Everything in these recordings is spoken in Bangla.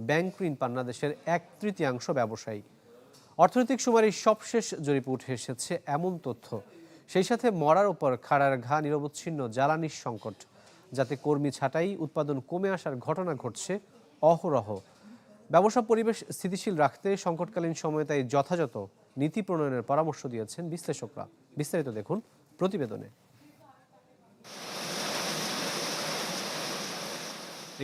ব্যাংক ঋণ পান না দেশের এক তৃতীয়াংশ ব্যবসায়ী। অর্থনৈতিক সুমারির সবশেষ জরিপে উঠে এসেছে এমন তথ্য। সেই সাথে মরার ওপর খাড়ার ঘা, নিরবচ্ছিন্ন জ্বালানির সংকট, যাতে কর্মী ছাঁটাই, উৎপাদন কমে আসার ঘটনা ঘটছে অহরহ। ব্যবসা পরিবেশ স্থিতিশীল রাখতে সংকটকালীন সময়ে তাই যথাযথ নীতি প্রণয়নের পরামর্শ দিয়েছেন বিশ্লেষকরা। বিস্তারিত দেখুন প্রতিবেদনে।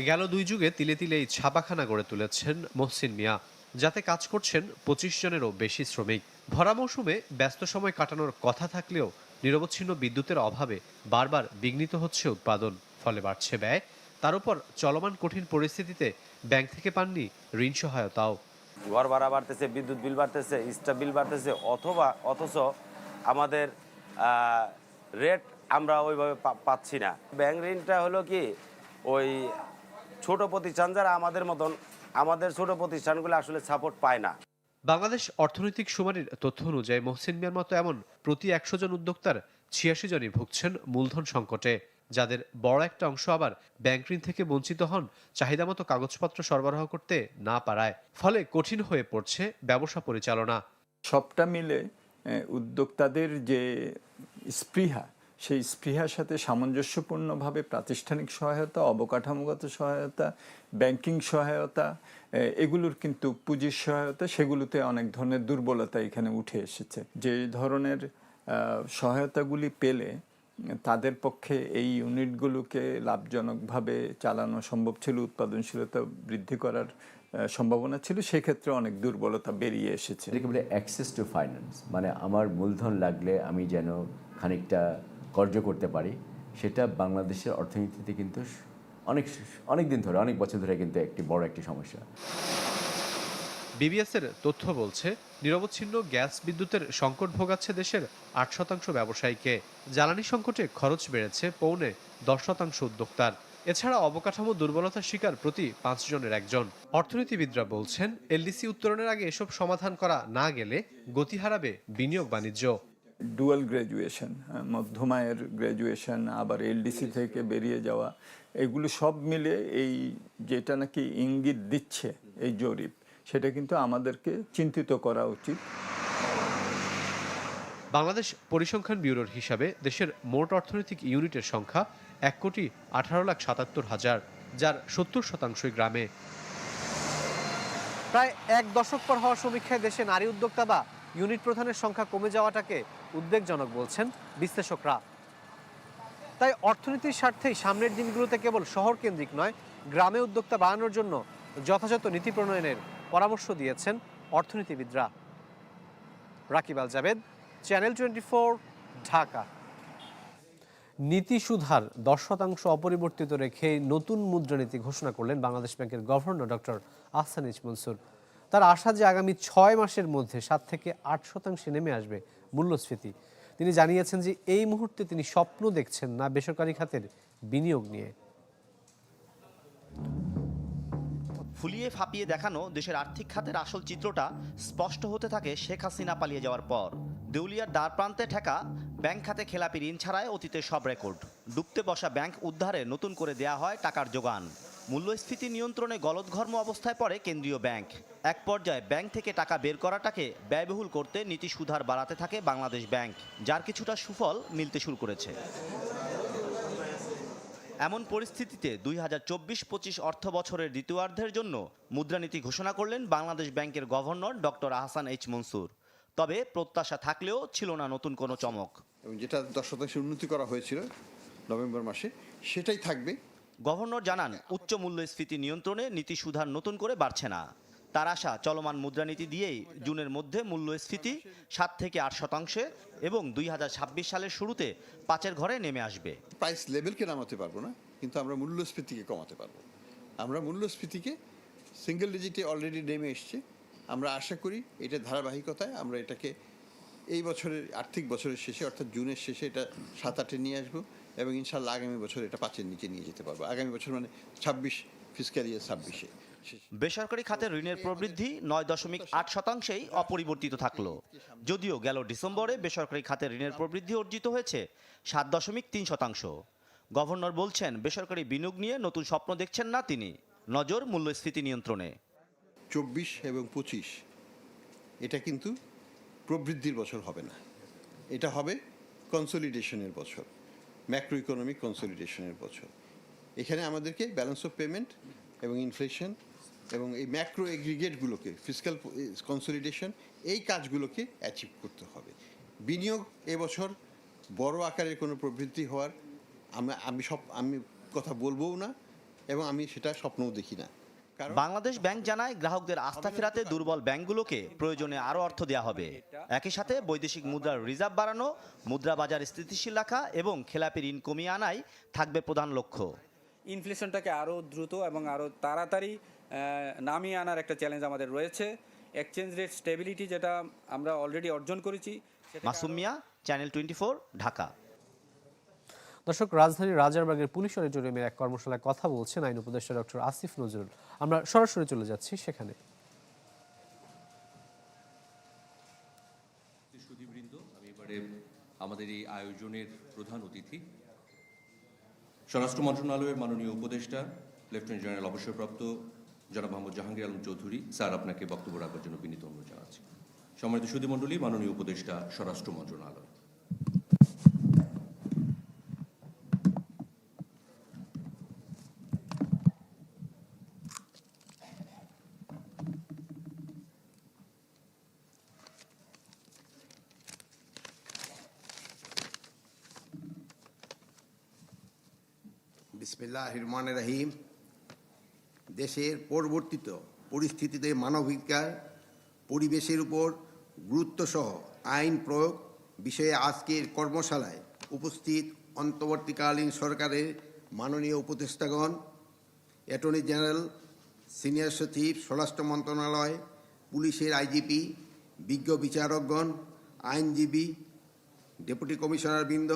গেল দুই যুগে তিলে তিলে এই ছাপাখানা গড়ে তুলেছেন মহসিন মিয়া, যাতে কাজ করছেন পঁচিশ জনেরও বেশি শ্রমিক। ভরা মৌসুমে ব্যস্ত সময় কাটানোর কথা থাকলেও নিরবচ্ছিন্ন বিদ্যুতের অভাবে বারবার বিঘ্নিত হচ্ছে উৎপাদন, ফলে বাড়ছে ব্যয়। তার উপর চলমান কঠিন পরিস্থিতিতে ব্যাংক থেকে পাননি ঋণ সহায়তাও। ঘর ভাড়া বাড়তেছে, বিদ্যুৎ বিল বাড়তেছে, স্টাফ বিল বাড়তেছে, অথবা, অথচ আমাদের রেট আমরা ওইভাবে পাচ্ছি না। ব্যাংক ঋণটা হলো কি, ওই ছোট প্রতিষ্ঠান যারা আমাদের মতন আমাদের ছোট প্রতিষ্ঠানগুলো আসলে সাপোর্ট পায় না। বাংলাদেশ অর্থনৈতিক সুমারির তথ্য অনুযায়ী মহসিন মিয়ার মতো এমন প্রতি একশো জন উদ্যোক্তার ছিয়াশি জনই ভুগছেন মূলধন সংকটে যাদের বড় একটা অংশ আবার ব্যাংক ঋণ থেকে বঞ্চিত হন চাহিদা মতো কাগজপত্র সরবরাহ করতে না পারায় ফলে কঠিন হয়ে পড়ছে ব্যবসা পরিচালনা। সবটা মিলে উদ্যোক্তাদের যে স্পৃহা সেই স্পৃহার সাথে সামঞ্জস্যপূর্ণভাবে প্রাতিষ্ঠানিক সহায়তা, অবকাঠামোগত সহায়তা, ব্যাংকিং সহায়তা এগুলোর কিন্তু পুঁজির সহায়তা, সেগুলোতে অনেক ধরনের দুর্বলতা এখানে উঠে এসেছে। যে ধরনের সহায়তাগুলি পেলে তাদের পক্ষে এই ইউনিটগুলোকে লাভজনকভাবে চালানো সম্ভব ছিল, উৎপাদনশীলতা বৃদ্ধি করার সম্ভাবনা ছিল, সেক্ষেত্রে অনেক দুর্বলতা বেরিয়ে এসেছে। বলে অ্যাক্সেস টু ফাইন্যান্স মানে আমার মূলধন লাগলে আমি যেন খানিকটা কর্য করতে পারি, সেটা বাংলাদেশের অর্থনীতিতে কিন্তু অনেক অনেক দিন ধরে, অনেক বছর ধরে কিন্তু একটি বড় একটি সমস্যা। বিবিএস এর তথ্য বলছে, নিরবচ্ছিন্ন গ্যাস বিদ্যুতের সংকট ভোগাচ্ছে দেশের আট শতাংশ ব্যবসায়ীকে। জ্বালানি সংকটে খরচ বেড়েছে পৌনে দশ শতাংশ উদ্যোক্তার। এছাড়া অবকাঠামো দুর্বলতার শিকার প্রতি পাঁচ জনের একজন। অর্থনীতিবিদরা বলছেন, এলডিসি উত্তরণের আগে এসব সমাধান করা না গেলে গতি হারাবে বিনিয়োগ বাণিজ্য। ডুয়াল গ্র্যাজুয়েশন মধ্যমায়ের গ্র্যাজুয়েশন আবার এলডিসি থেকে বেরিয়ে যাওয়া এগুলো সব মিলে এই যেটা নাকি ইঙ্গিত দিচ্ছে এই জরিপ সেটা কিন্তু আমাদেরকে চিন্তিত করা উচিত। বাংলাদেশ পরিসংখ্যান ব্যুরোর হিসাবে দেশের মোট অর্থনৈতিক ইউনিটের সংখ্যা এক কোটি আঠারো লাখ সাতাত্তর হাজার যার সত্তর শতাংশই গ্রামে। প্রায় এক দশক পর হওয়া সমীক্ষায় দেশে নারী উদ্যোক্তা বা ইউনিট প্রধানের সংখ্যা কমে যাওয়াটাকে উদ্বেগজনক বলছেন বিশ্লেষকরা। তাই অর্থনীতির স্বার্থেই সামনের দিনগুলোতে কেবল শহর কেন্দ্রিক নয়, গ্রামে উদ্যোক্তা বাড়ানোর জন্য যথাযথ নীতি প্রণয়নের পরামর্শ দিয়েছেন অর্থনীতিবিদরা। Rakib Al Javed channel twenty Dhaka. নীতি সুধার দশ শতাংশ অপরিবর্তিত রেখে নতুন মুদ্রানীতি ঘোষণা করলেন বাংলাদেশ ব্যাংকের গভর্নর ডক্টর আহসানিজ মনসুর তার আশা যে আগামী ছয় মাসের মধ্যে সাত থেকে আট শতাংশে নেমে আসবে মূল্যস্ফীতি। তিনি জানিয়েছেন যে এই মুহূর্তে তিনি স্বপ্ন দেখছেন না বেসরকারি খাতের বিনিয়োগ নিয়ে। ফুলিয়ে ফাঁপিয়ে দেখানো দেশের আর্থিক খাতের আসল চিত্রটা স্পষ্ট হতে থাকে শেখ হাসিনা পালিয়ে যাওয়ার পর। দেউলিয়ার দ্বার প্রান্তে ঠেকা ব্যাংক খাতে খেলাপি ঋণ ছাড়ায় অতীতের সব রেকর্ড। ডুবতে বসা ব্যাংক উদ্ধারে নতুন করে দেয়া হয় টাকার যোগান। মূল্যস্ফীতি নিয়ন্ত্রণে গলদঘর্ম অবস্থায় পড়ে কেন্দ্রীয় ব্যাংক। এক পর্যায়ে ব্যাংক থেকে টাকা বের করাটাকে ব্যয়বহুল করতে নীতি সুধার বাড়াতে থাকে বাংলাদেশ ব্যাংক, যার কিছুটা সুফল মিলতে শুরু করেছে। এমন পরিস্থিতিতে দুই হাজার চব্বিশ পঁচিশ অর্থ বছরের দ্বিতীয়ার্ধের জন্য মুদ্রানীতি ঘোষণা করলেন বাংলাদেশ ব্যাংকের governor doctor Ahsan H Mansur. তবে প্রত্যাশা থাকলেও ছিল না নতুন কোনো চমক। এবং যেটা দশ শতাংশ উন্নতি করা হয়েছিল নভেম্বর মাসে, সেটাই থাকবে। গভর্নর জানান, উচ্চ মূল্যস্ফীতি নিয়ন্ত্রণে নীতি সুধার নতুন করে বাড়ছে না। তার আশা, চলমান মুদ্রানীতি দিয়েই জুনের মধ্যে মূল্যস্ফীতি সাত থেকে আট শতাংশে এবং দুই হাজার ছাব্বিশ সালের শুরুতে পাঁচের ঘরে নেমে আসবে। প্রাইস লেভেলকে নামাতে পারব না, কিন্তু আমরা মূল্যস্ফীতিকে কমাতে পারব। আমরা মূল্যস্ফীতিকে সিঙ্গেল ডিজিটে অলরেডি নেমে এসছে। আমরা আশা করি এটা ধারাবাহিকতায় আমরা এটাকে এই বছরের আর্থিক বছরের শেষে, অর্থাৎ জুনের শেষে এটা সাত আটে নিয়ে আসব। এবং ইনশাল্লাহ আগামী বছর এটা পাঁচের নিচে নিয়ে যেতে পারব। আগামী বছর মানে ছাব্বিশ ফিসক্যাল ইয়ার ছাব্বিশে। বেসরকারি খাতে ঋণের প্রবৃদ্ধি নয় দশমিক আট শতাংশেই অপরিবর্তিত থাকল। যদিও গেল ডিসেম্বরে বেসরকারি খাতে ঋণের প্রবৃদ্ধি অর্জিত হয়েছে সাত দশমিক তিন শতাংশ। গভর্নর বলছেন বেসরকারি বিনিয়োগ নিয়ে নতুন স্বপ্ন দেখছেন না তিনি। নজর মূল্যস্ফীতি নিয়ন্ত্রণে। চব্বিশ এবং পঁচিশ এটা কিন্তু প্রবৃদ্ধির বছর হবে না। এটা হবে কনসলিডেশনের বছর। ম্যাক্রো ইকোনমিক কনসলিডেশনের বছর। এখানে আমাদেরকে ব্যালেন্স অফ পেমেন্ট এবং ইনফ্লেশন এবং এই ম্যাক্রো এগ্রিগেটগুলোকে ফিজিক্যাল কনসলিডেশন এই কাজগুলোকে অ্যাচিভ করতে হবে। বিনিয়োগ এবছর বড় আকারের কোনো প্রবৃদ্ধি হওয়ার আমি আমি সব, আমি কথা বলবও না এবং আমি সেটা স্বপ্নও দেখি না। বাংলাদেশ ব্যাংক জানায় গ্রাহকদের আস্থা ফেরাতে দুর্বল ব্যাংকগুলোকে প্রয়োজনে আরও অর্থ দেওয়া হবে। একই সাথে বৈদেশিক মুদ্রার রিজার্ভ বাড়ানো মুদ্রা বাজার স্থিতিশীল রাখা এবং খেলাপি ঋণ কমিয়ে আনাই থাকবে প্রধান লক্ষ্য। ইনফ্লেশনটাকে আরও দ্রুত এবং আরও তাড়াতাড়ি নামিয়ে আনার একটা চ্যালেঞ্জ আমাদের রয়েছে। এক্সচেঞ্জ রেট স্টেবিলিটি যেটা আমরা অলরেডি অর্জন করেছি মাসুমিয়া চ্যানেল টোয়েন্টি ঢাকা। দর্শক, রাজধানীর রাজারবাগের পুলিশ অডিটোরিয়ামে এক কর্মশালায় কথা বলছেন আইন উপদেষ্টা ডক্টর আসিফ নজরুল। আমরা সরাসরি চলে যাচ্ছি সেখানে। আমাদের এই আয়োজনের প্রধান অতিথি। স্বরাষ্ট্র মন্ত্রণালয়ের মাননীয় উপদেষ্টা, লেফটেন্যান্ট জেনারেল অবসরপ্রাপ্ত জনাব মোহাম্মদ জাহাঙ্গীর আলম চৌধুরী, স্যার, আপনাকে বক্তব্য রাখার জন্য বিনীত অনুরোধ জানাচ্ছি। সম্মানিত সুধীমণ্ডলী, মাননীয় উপদেষ্টা, স্বরাষ্ট্র মন্ত্রণালয়। বিসমিল্লাহ রহমান রহিম দেশের পরিবর্তিত পরিস্থিতিতে মানবিকার পরিবেশের উপর গুরুত্বসহ আইন প্রয়োগ বিষয়ে আজকের কর্মশালায় উপস্থিত অন্তর্বর্তীকালীন সরকারের মাননীয় উপদেষ্টাগণ, অ্যাটর্নি জেনারেল, সিনিয়র সচিব, স্বরাষ্ট্র মন্ত্রণালয়, পুলিশের আইজিপি, বিজ্ঞ বিচারকগণ, আইনজীবী, ডেপুটি কমিশনার বৃন্দ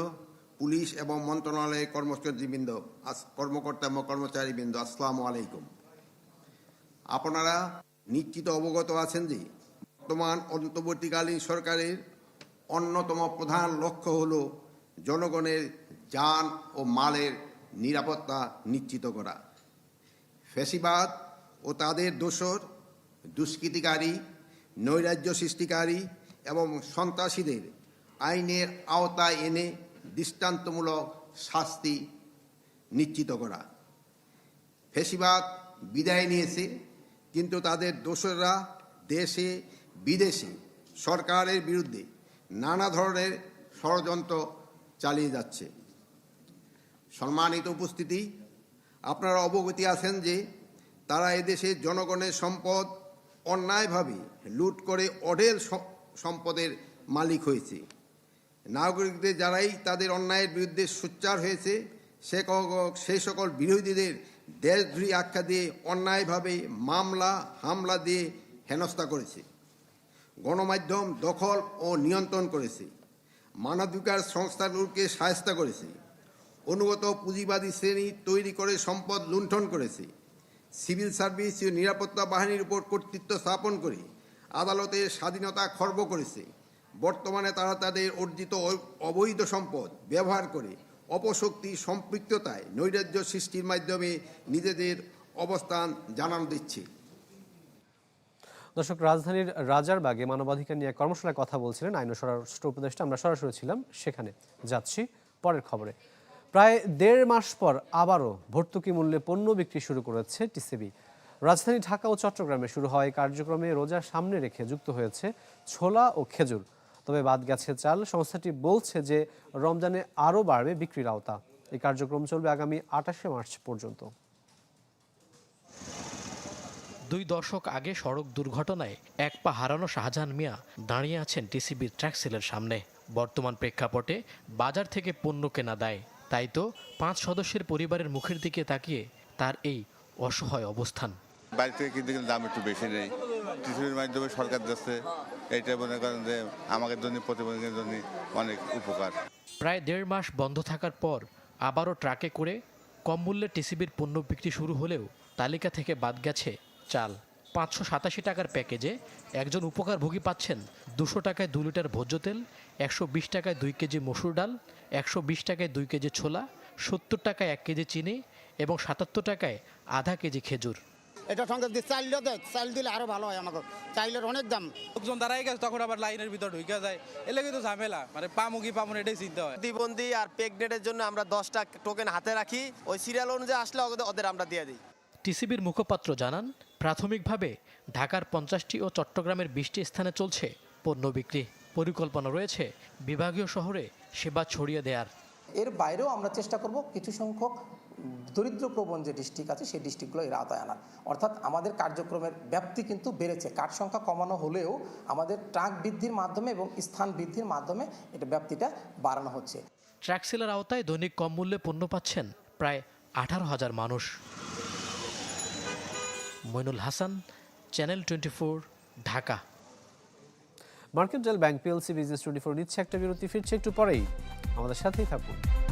পুলিশ এবং মন্ত্রণালয়ের কর্মচারীবৃন্দ কর্মকর্তা এবং কর্মচারীবৃন্দ, আসসালামু আলাইকুম। আপনারা নিশ্চিত অবগত আছেন যে বর্তমান অন্তর্বর্তীকালীন সরকারের অন্যতম প্রধান লক্ষ্য হল জনগণের যান ও মালের নিরাপত্তা নিশ্চিত করা। ফ্যাসিবাদ ও তাদের দোষর, দুষ্কৃতিকারী, নৈরাজ্য সৃষ্টিকারী এবং সন্ত্রাসীদের আইনের আওতায় এনে দৃষ্টান্তমূলক শাস্তি নিশ্চিত করা। ফেসিবাদ বিদায় নিয়েছে, কিন্তু তাদের দোসররা দেশে, বিদেশে, সরকারের বিরুদ্ধে নানা ধরনের ষড়যন্ত্র চালিয়ে যাচ্ছে। সম্মানিত উপস্থিতি, আপনারা অবগতি আছেন যে তারা এদেশে জনগণের সম্পদ অন্যায়ভাবে লুট করে অঢেল সম্পদের মালিক হয়েছে। নাগরিকদের যারাই তাদের অন্যায়ের বিরুদ্ধে সোচ্চার হয়েছে, সে সেই সকল বিরোধীদের দেশদ্রোহী আখ্যা দিয়ে অন্যায়ভাবে মামলা, হামলা দিয়ে হেনস্থা করেছে। গণমাধ্যম দখল ও নিয়ন্ত্রণ করেছে। মানবাধিকার সংস্থাগুলোকে সাহায্য করেছে। অনুগত পুঁজিবাদী শ্রেণি তৈরি করে সম্পদ লুণ্ঠন করেছে। সিভিল সার্ভিস ও নিরাপত্তা বাহিনীর উপর কর্তৃত্ব স্থাপন করে আদালতের স্বাধীনতা খর্ব করেছে। বর্তমানে তারা তাদের অর্জিত অবৈধ সম্পদ ব্যবহার করে অপশক্তি সম্পৃক্ততায় নৈরাজ্য সৃষ্টির মাধ্যমে নিজেদের অবস্থান জানানো দিচ্ছে। দর্শক, রাজধানীর রাজারবাগে মানবাধিকার নিয়ে কর্মশালায় কথা বলছিলেন আইন স্বরাষ্ট্র উপদেষ্টা। আমরা সরাসরি ছিলাম সেখানে। যাচ্ছি পরের খবরে। প্রায় দেড় মাস পর আবারও ভর্তুকি মূল্যে পণ্য বিক্রি শুরু করেছে টিসিবি। রাজধানী ঢাকা ও চট্টগ্রামে শুরু হয় কার্যক্রমে রোজার সামনে রেখে যুক্ত হয়েছে ছোলা ও খেজুর। তবে বাদ গেছে চাল। সংস্থাটি বলছে যে রমজানে আরও বাড়বে বিক্রির আওতা। এই কার্যক্রম চলবে আগামী আঠাশে মার্চ পর্যন্ত। দুই দশক আগে সড়ক দুর্ঘটনায় এক পা হারানো শাহজাহান মিয়া দাঁড়িয়ে আছেন টিসিবির ট্র্যাক সেলের সামনে। বর্তমান প্রেক্ষাপটে বাজার থেকে পণ্য কেনা দেয়। তাই তো পাঁচ সদস্যের পরিবারের মুখের দিকে তাকিয়ে তার এই অসহায় অবস্থান। থেকে কিনতে গেলে দাম একটু বেশি নেই। টিসিবির মাধ্যমে সরকার দিচ্ছে। এইটা মনে করেন যে আমাদের জন্য প্রতিবন্ধীদের জন্য অনেক উপকার। প্রায় দেড় মাস বন্ধ থাকার পর আবারও ট্রাকে করে কম মূল্যে টিসিবির পণ্য বিক্রি শুরু হলেও তালিকা থেকে বাদ গেছে চাল। পাঁচশো সাতাশি টাকার প্যাকেজে একজন উপকারভোগী পাচ্ছেন দুশো টাকায় দু লিটার ভোজ্য তেল, একশো বিশ টাকায় দুই কেজি মসুর ডাল, একশো বিশ টাকায় দুই কেজি ছোলা, সত্তর টাকায় এক কেজি চিনি এবং সাতাত্তর টাকায় আধা কেজি খেজুর। এটা সঙ্গে যদি চাইলেও দেয় চাইল দিলে আরও ভালো হয় আমাকে। চাইলের অনেক দাম। লোকজন দাঁড়াই গেছে তখন আবার লাইনের ভিতর ঢুকে যায়। এলে কিন্তু ঝামেলা মানে পামু কি পামু এটাই চিন্তা হয়। প্রতিবন্ধী আর প্রেগনেন্টের জন্য আমরা দশটা টোকেন হাতে রাখি। ওই সিরিয়াল অনুযায়ী আসলে ওদের- ওদের আমরা দিয়ে দিই। টিসিবির মুখপাত্র জানান প্রাথমিকভাবে ঢাকার পঞ্চাশটি ও চট্টগ্রামের বিশটি স্থানে চলছে পণ্য বিক্রি। পরিকল্পনা রয়েছে বিভাগীয় শহরে সেবা ছড়িয়ে দেওয়ার এর বাইরেও আমরা চেষ্টা করব কিছু সংখ্যক দরিদ্র প্রবণ যে ডিস্ট্রিক্ট আছে সেই ডিস্ট্রিক্টগুলো এর আওতায় আনার। অর্থাৎ আমাদের কার্যক্রমের ব্যাপ্তি কিন্তু বেড়েছে। কার্ড সংখ্যা কমানো হলেও আমাদের ট্রাক বৃদ্ধির মাধ্যমে এবং স্থান বৃদ্ধির মাধ্যমে এটা ব্যাপ্তিটা বাড়ানো হচ্ছে। ট্র্যাকসেলের আওতায় দৈনিক কম মূল্যে পণ্য পাচ্ছেন প্রায় আঠারো হাজার মানুষ। Mainul Hasan channel twenty Dhaka. Mercantile bank PLC business twenty four নিচ্ছে একটা বিরতি ফিরছে একটু পরেই। আমাদের সাথেই থাকুন।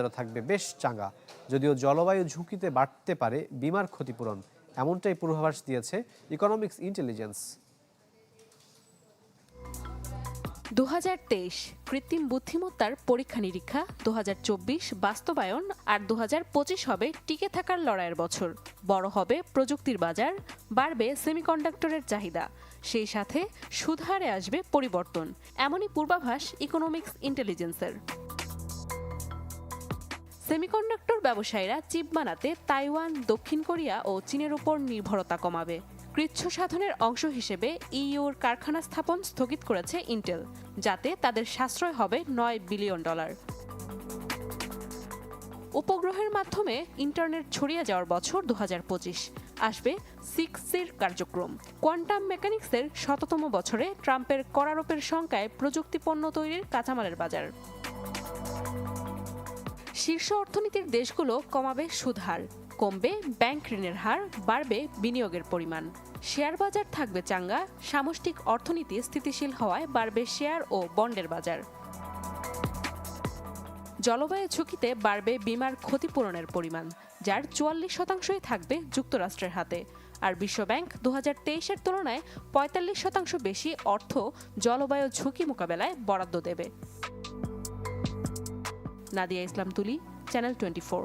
বাজারও থাকবে, বেশ চাঙ্গা। যদিও জলবায়ু ঝুঁকিতে বাড়তে পারে, বিমার ক্ষতিপূরণ এমনটাই পূর্বাভাস দিয়েছে ইকোনমিক্স ইন্টেলিজেন্স দু কৃত্রিম বুদ্ধিমত্তার পরীক্ষা নিরীক্ষা দু বাস্তবায়ন আর দু হবে টিকে থাকার লড়াইয়ের বছর। বড় হবে প্রযুক্তির বাজার, বাড়বে সেমিকন্ডাক্টরের চাহিদা। সেই সাথে সুদহারে আসবে পরিবর্তন। এমনই পূর্বাভাস ইকোনমিক্স ইন্টেলিজেন্সের সেমিকন্ডাক্টর ব্যবসায়ীরা চিপ বানাতে তাইওয়ান, দক্ষিণ কোরিয়া ও চীনের উপর নির্ভরতা কমাবে। কৃচ্ছ সাধনের অংশ হিসেবে ইইউর কারখানা স্থাপন স্থগিত করেছে ইন্টেল, যাতে তাদের সাশ্রয় হবে নয় বিলিয়ন ডলার। উপগ্রহের মাধ্যমে ইন্টারনেট ছড়িয়ে যাওয়ার বছর দু হাজার পঁচিশ। আসবে সিক্সের কার্যক্রম। কোয়ান্টাম মেকানিক্সের শততম বছরে ট্রাম্পের করারোপের সংখ্যায় প্রযুক্তিপণ্য তৈরির কাঁচামালের বাজার। শীর্ষ অর্থনীতির দেশগুলো কমাবে সুদহার কমবে ব্যাংক ঋণের হার, বাড়বে বিনিয়োগের পরিমাণ। শেয়ার বাজার থাকবে চাঙ্গা, সামষ্টিক অর্থনীতি স্থিতিশীল হওয়ায় বাড়বে শেয়ার ও বন্ডের বাজার। জলবায়ু ঝুঁকিতে বাড়বে বিমার ক্ষতিপূরণের পরিমাণ, যার চুয়াল্লিশ শতাংশই থাকবে যুক্তরাষ্ট্রের হাতে। আর বিশ্বব্যাংক দু হাজার তেইশের তুলনায় পঁয়তাল্লিশ শতাংশ বেশি অর্থ জলবায়ু ঝুঁকি মোকাবেলায় বরাদ্দ দেবে। Nadia Islam Tuli channel twenty four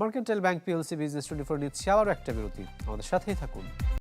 mercantile bank PLC business twenty four নিচ্ছে আবারও একটা বিরতি। আমাদের সাথেই থাকুন।